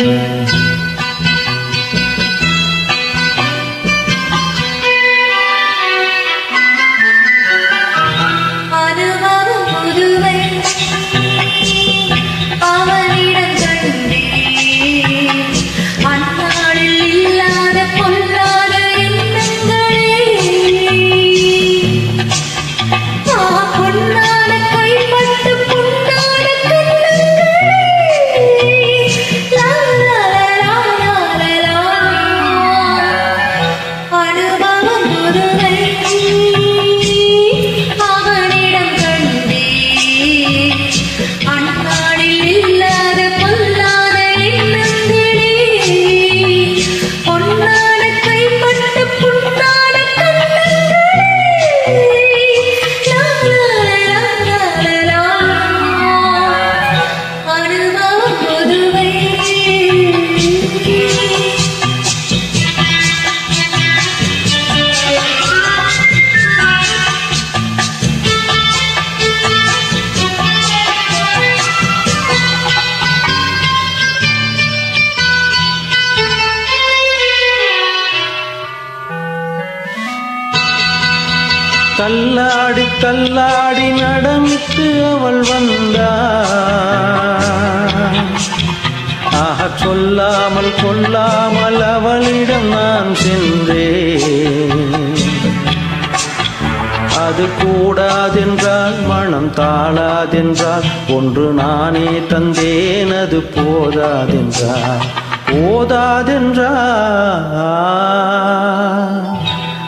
அனுபவம் தள்ளாடி தள்ளாடி நடமிட்டு அவள் வந்தாள். ஆக சொல்லாமல் கொல்லாமல் அவளிடம் நான் சென்றேன். அது கூடாதென்றால் மனம் தாளாதென்றால் ஒன்று நானே தந்தேன் அது போதாதென்றால் போதாதென்றால்.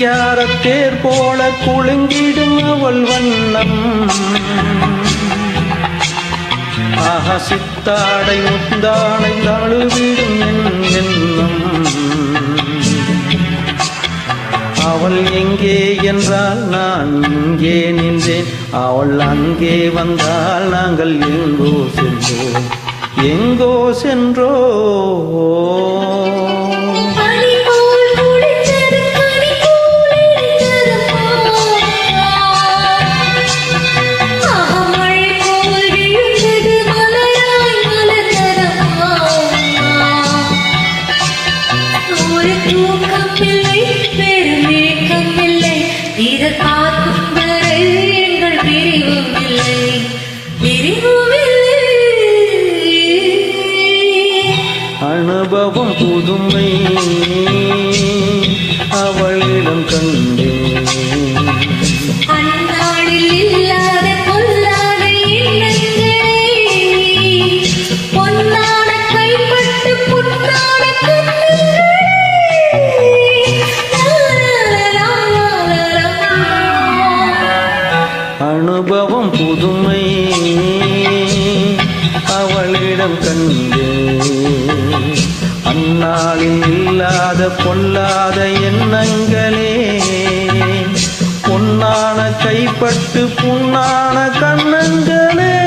சிங்காரத்தேர் போல குலுங்கிடும் அவள் வண்ணம். அகசித்தாடை சித்தாடை முத்தாடை தழுவிடும் என் எண்ணம். அவள் எங்கே என்றால் நான் இங்கே நின்றேன். அவள் அங்கே வந்தால் நாங்கள் எங்கோ சென்றோம். எங்கோ சென்றோ அனுபவம் புதுமை. அந்நாளில் இல்லாத பொல்லாத எண்ணங்களே. பொன்னான கைப்பட்டு புண்ணான கண்ணங்களே